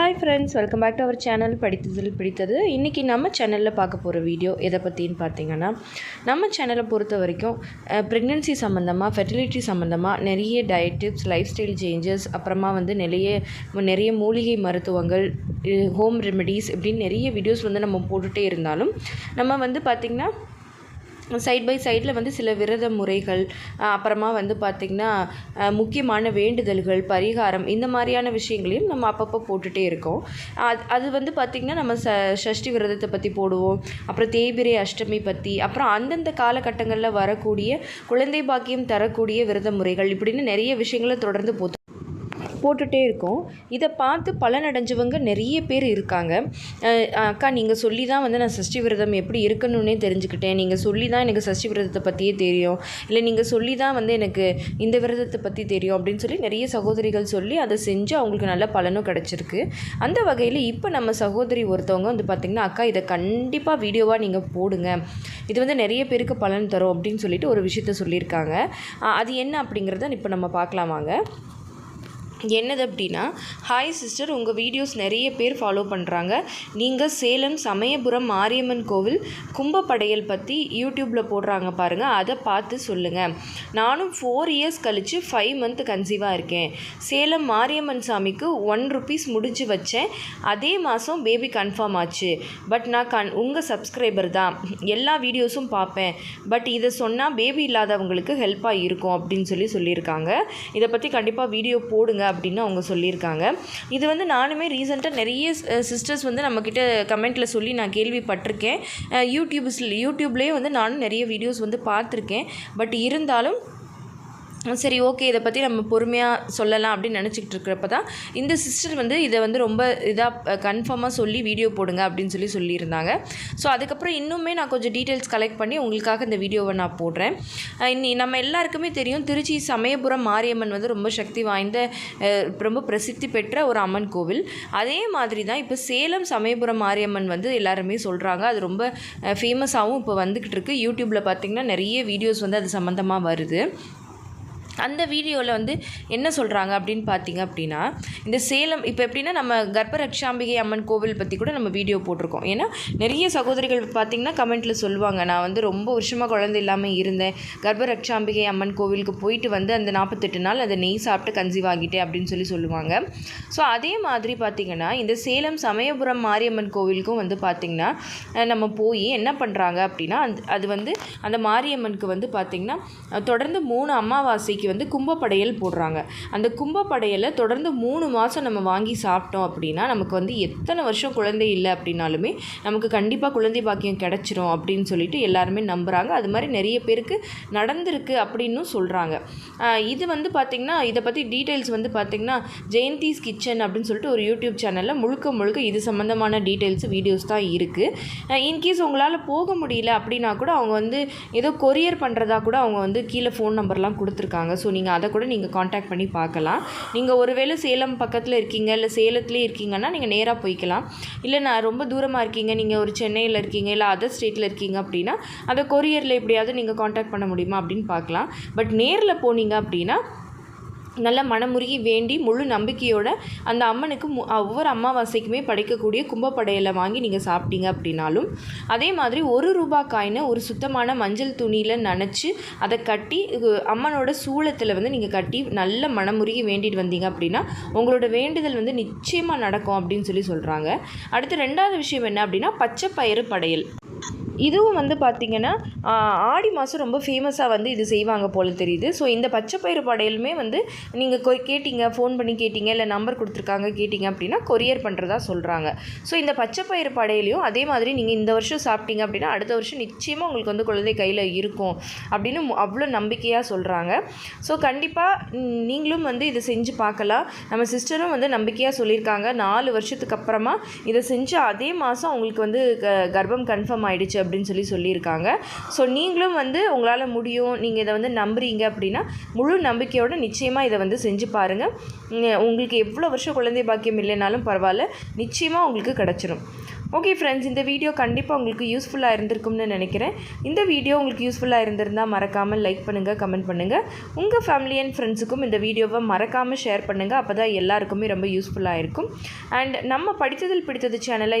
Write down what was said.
Hi friends welcome back to our channel படித்ததில் பிடித்தது இன்றைக்கி நம்ம சேனலில் பார்க்க போகிற வீடியோ எதை பற்றின்னு பார்த்தீங்கன்னா நம்ம சேனலை பொறுத்த வரைக்கும் ப்ரெக்னென்சி சம்மந்தமாக ஃபெர்டிலிட்டி சம்மந்தமாக நிறைய diet tips lifestyle changes அப்புறமா வந்து நிறைய நிறைய மூலிகை மருத்துவங்கள் ஹோம் ரெமெடிஸ் இப்படின்னு நிறைய வீடியோஸ் வந்து நம்ம போட்டுகிட்டே இருந்தாலும் நம்ம வந்து பார்த்திங்கன்னா சைட் பை சைடில் வந்து சில விரத முறைகள் அப்புறமா வந்து பார்த்திங்கன்னா முக்கியமான வேண்டுதல்கள் பரிகாரம் இந்த மாதிரியான விஷயங்களையும் நம்ம அப்பப்போ போட்டுகிட்டே இருக்கோம். அது அது வந்து பார்த்திங்கன்னா நம்ம ச சஷ்டி விரதத்தை பற்றி போடுவோம் அப்புறம் தேய்பிரை அஷ்டமி பற்றி அப்புறம் அந்தந்த காலகட்டங்களில் வரக்கூடிய குழந்தை பாக்கியம் தரக்கூடிய விரத முறைகள் இப்படின்னு நிறைய விஷயங்களை தொடர்ந்து போ போட்டுகிட்டே இருக்கோம். இதை பார்த்து பலனடைஞ்சவங்க நிறைய பேர் இருக்காங்க. அக்கா நீங்கள் சொல்லி தான் வந்து நான் சஷ்டி விரதம் எப்படி இருக்கணும்னே தெரிஞ்சுக்கிட்டேன். நீங்கள் சொல்லி தான் எனக்கு சஷ்டி விரதத்தை பற்றியே தெரியும். இல்லை நீங்கள் சொல்லி தான் வந்து எனக்கு இந்த விரதத்தை பற்றி தெரியும் அப்படின்னு சொல்லி நிறைய சகோதரிகள் சொல்லி அதை செஞ்சு அவங்களுக்கு நல்ல பலனும் கிடச்சிருக்கு. அந்த வகையில் இப்போ நம்ம சகோதரி ஒருத்தவங்க வந்து பார்த்திங்கன்னா அக்கா இதை கண்டிப்பாக வீடியோவாக நீங்கள் போடுங்க. இது வந்து நிறைய பேருக்கு பலன் தரும். அப்படின்னு சொல்லிட்டு ஒரு விஷயத்த சொல்லியிருக்காங்க. அது என்ன அப்படிங்கிறத இப்போ நம்ம பார்க்கலாமாங்க என்னது அப்படின்னா ஹாய் சிஸ்டர் உங்கள் வீடியோஸ் நிறைய பேர் ஃபாலோ பண்ணுறாங்க நீங்கள் சேலம் சமயபுரம் மாரியம்மன் கோவில் கும்பப்படையல் பற்றி யூடியூப்பில் போடுறாங்க பாருங்கள் அதை பார்த்து சொல்லுங்கள் நானும் ஃபோர் இயர்ஸ் கழித்து ஃபைவ் மந்த் கன்சீவாக இருக்கேன். சேலம் மாரியம்மன் சாமிக்கு ஒன் ருபீஸ் முடிஞ்சு வச்சேன். அதே மாதம் பேபி கன்ஃபார்ம் ஆச்சு. பட் நான் கண் உங்கள் சப்ஸ்கிரைபர் தான். எல்லா வீடியோஸும் பார்ப்பேன். பட் இதை சொன்னால் பேபி இல்லாதவங்களுக்கு ஹெல்ப்பாக இருக்கும் அப்படின்னு சொல்லி சொல்லியிருக்காங்க. இதை பற்றி கண்டிப்பாக வீடியோ போடுங்க. அப்படின்னு அவங்க சொல்லியிருக்காங்க. இது வந்து நானுமே ரீசெண்டாக நிறைய சிஸ்டர்ஸ் வந்து நம்மக்கிட்ட கமெண்ட்டில் சொல்லி நான் கேள்விப்பட்டிருக்கேன். யூடியூப்ஸ் யூடியூப்லேயே வந்து நானும் நிறைய வீடியோஸ் வந்து பார்த்துருக்கேன். பட் இருந்தாலும் சரி ஓகே இதை பற்றி நம்ம பொறுமையாக சொல்லலாம் அப்படின்னு நினச்சிக்கிட்டு இருக்கிறப்ப தான் இந்த சிஸ்டர் வந்து இதை வந்து ரொம்ப இதாக கன்ஃபார்மாக சொல்லி வீடியோ போடுங்க அப்படின்னு சொல்லி சொல்லியிருந்தாங்க. ஸோ அதுக்கப்புறம் இன்னுமே நான் கொஞ்சம் டீட்டெயில்ஸ் கலெக்ட் பண்ணி உங்களுக்காக இந்த வீடியோவை நான் போடுறேன். இன்னி நம்ம எல்லாருக்குமே தெரியும் திருச்சி சமயபுரம் மாரியம்மன் வந்து ரொம்ப சக்தி வாய்ந்த ரொம்ப பிரசித்தி பெற்ற ஒரு அம்மன் கோவில். அதே மாதிரி தான் இப்போ சேலம் சமயபுரம் மாரியம்மன் வந்து எல்லாருமே சொல்கிறாங்க அது ரொம்ப ஃபேமஸாகவும் இப்போ வந்துக்கிட்டு இருக்குது யூடியூப்பில் பார்த்திங்கன்னா நிறைய வீடியோஸ் வந்து அது சம்மந்தமாக வருது. அந்த வீடியோவில் வந்து என்ன சொல்கிறாங்க அப்படின்னு பார்த்தீங்க அப்படின்னா இந்த சேலம் இப்போ எப்படின்னா நம்ம கர்ப்பரக்ஷாம்பிகை அம்மன் கோவில் பற்றி கூட நம்ம வீடியோ போட்டிருக்கோம். ஏன்னா நிறைய சகோதரிகள் பார்த்திங்கன்னா கமெண்ட்டில் சொல்லுவாங்க நான் வந்து ரொம்ப வருஷமாக குழந்தை இல்லாமல் இருந்தேன். கர்ப்பரக்ஷாம்பிகை அம்மன் கோவிலுக்கு போயிட்டு வந்து அந்த நாற்பத்தெட்டு நாள் அதை நெய் சாப்பிட்டு கன்சீவ் ஆகிட்டேன் அப்படின்னு சொல்லி சொல்லுவாங்க. ஸோ அதே மாதிரி பார்த்திங்கன்னா இந்த சேலம் சமயபுரம் மாரியம்மன் கோவிலுக்கும் வந்து பார்த்திங்கன்னா நம்ம போய் என்ன பண்ணுறாங்க அப்படின்னா அது வந்து அந்த மாரியம்மனுக்கு வந்து பார்த்திங்கன்னா தொடர்ந்து மூணு அமாவாசைக்கு வந்து கும்பப்படையல் போடுறாங்க. அந்த கும்பப்படையலை தொடர்ந்து மூணு மாதம் நம்ம வாங்கி சாப்பிட்டோம் அப்படின்னா நமக்கு வந்து எத்தனை வருஷம் குழந்தை இல்லை அப்படின்னாலுமே நமக்கு கண்டிப்பாக குழந்தை பாக்கியம் கிடச்சிரும் அப்படின்னு சொல்லிட்டு எல்லாருமே நம்புகிறாங்க அது மாதிரி நிறைய பேருக்கு நடந்திருக்கு அப்படின்னும் சொல்கிறாங்க இது வந்து பார்த்திங்கன்னா இதை பற்றி டீட்டெயில்ஸ் வந்து பார்த்திங்கன்னா ஜெயந்திஸ் கிச்சன் அப்படின்னு சொல்லிட்டு ஒரு யூடியூப் சேனலில் முழுக்க முழுக்க இது சம்மந்தமான டீட்டெயில்ஸ் வீடியோஸ் தான் இருக்குது இன்கேஸ் உங்களால் போக முடியல அப்படின்னா கூட அவங்க வந்து ஏதோ கொரியர் பண்ணுறதா கூட அவங்க வந்து கீழே ஃபோன் நம்பர்லாம் கொடுத்துருக்காங்க. ஸோ நீங்கள் அதை கூட நீங்கள் காண்டாக்ட் பண்ணி பார்க்கலாம். நீங்கள் ஒருவேளை சேலம் பக்கத்தில் இருக்கீங்க இல்லை சேலத்துலேயே இருக்கீங்கன்னா நீங்கள் நேராக போய்க்கலாம். இல்லை நான் ரொம்ப தூரமாக இருக்கீங்க நீங்கள் ஒரு சென்னையில் இருக்கீங்க இல்லை அதர் ஸ்டேட்டில் இருக்கீங்க அப்படின்னா அதை கொரியரில் எப்படியாவது நீங்கள் காண்டாக்ட் பண்ண முடியுமா அப்படின்னு பார்க்கலாம். பட் நேரில் போனீங்க அப்படின்னா நல்ல மனமுருகி வேண்டி முழு நம்பிக்கையோட அந்த அம்மனுக்கு மு- ஒவ்வொரு அமாவாசைக்குமே படைக்கக்கூடிய கும்பப்படையலை வாங்கி நீங்கள் சாப்பிட்டீங்க அப்படின்னாலும் அதே மாதிரி ஒரு ரூபா காயினை ஒரு சுத்தமான மஞ்சள் துணியில் நனைச்சி அதை கட்டி அம்மனோட சூளத்தில் வந்து நீங்கள் கட்டி நல்ல மனமுருகி வேண்டிட்டு வந்தீங்க அப்படின்னா உங்களோட வேண்டுதல் வந்து நிச்சயமாக நடக்கும் அப்படின்னு சொல்லி சொல்கிறாங்க அடுத்து ரெண்டாவது விஷயம் என்ன அப்படின்னா பச்சை பயிறு படையல். இதுவும் வந்து பார்த்திங்கன்னா ஆடி மாதம் ரொம்ப ஃபேமஸாக வந்து இது செய்வாங்க போல் தெரியுது. ஸோ இந்த பச்சை பயிறு படையலுமே வந்து நீங்கள் கொ கேட்டிங்க ஃபோன் பண்ணி கேட்டிங்க இல்லை நம்பர் கொடுத்துருக்காங்க கேட்டிங்க அப்படின்னா கொரியர் பண்ணுறதா சொல்கிறாங்க ஸோ இந்த பச்சை பயிறு அதே மாதிரி நீங்கள் இந்த வருஷம் சாப்பிட்டீங்க அப்படின்னா அடுத்த வருஷம் நிச்சயமாக உங்களுக்கு வந்து குழந்தை கையில் இருக்கும் அப்படின்னு அவ்வளோ நம்பிக்கையாக சொல்கிறாங்க ஸோ கண்டிப்பாக நீங்களும் வந்து இதை செஞ்சு பார்க்கலாம். நம்ம சிஸ்டரும் வந்து நம்பிக்கையாக சொல்லியிருக்காங்க. நாலு வருஷத்துக்கு அப்புறமா இதை செஞ்சு அதே மாதம் அவங்களுக்கு வந்து க- கர்ப்பம் கன்ஃபார்ம் ஆகிடுச்சு அப்படின்னு சொல்லி சொல்லியிருக்காங்க. ஸோ நீங்களும் வந்து உங்களால் முடியும். நீங்கள் இதை வந்து நம்புறீங்க அப்படின்னா முழு நம்பிக்கையோடு நிச்சயமாக இதை வந்து செஞ்சு பாருங்கள் உங்களுக்கு எவ்வளோ வருஷம் குழந்தை பாக்கியம் இல்லைனாலும் பரவாயில்ல. நிச்சயமாக உங்களுக்கு கிடச்சிரும். ஓகே ஃப்ரெண்ட்ஸ் இந்த வீடியோ கண்டிப்பாக உங்களுக்கு யூஸ்ஃபுல்லாக இருந்திருக்கும்னு நினைக்கிறேன். இந்த வீடியோ உங்களுக்கு யூஸ்ஃபுல்லாக இருந்திருந்தால் மறக்காமல் லைக் பண்ணுங்கள் கமெண்ட் பண்ணுங்கள் உங்கள் ஃபேமிலி அண்ட் ஃப்ரெண்ட்ஸுக்கும் இந்த வீடியோவை மறக்காமல் ஷேர் பண்ணுங்கள் அப்போ தான் எல்லாருக்குமே ரொம்ப யூஸ்ஃபுல்லாக இருக்கும். அண்ட் நம்ம படித்ததில் பிடித்தது சேனலை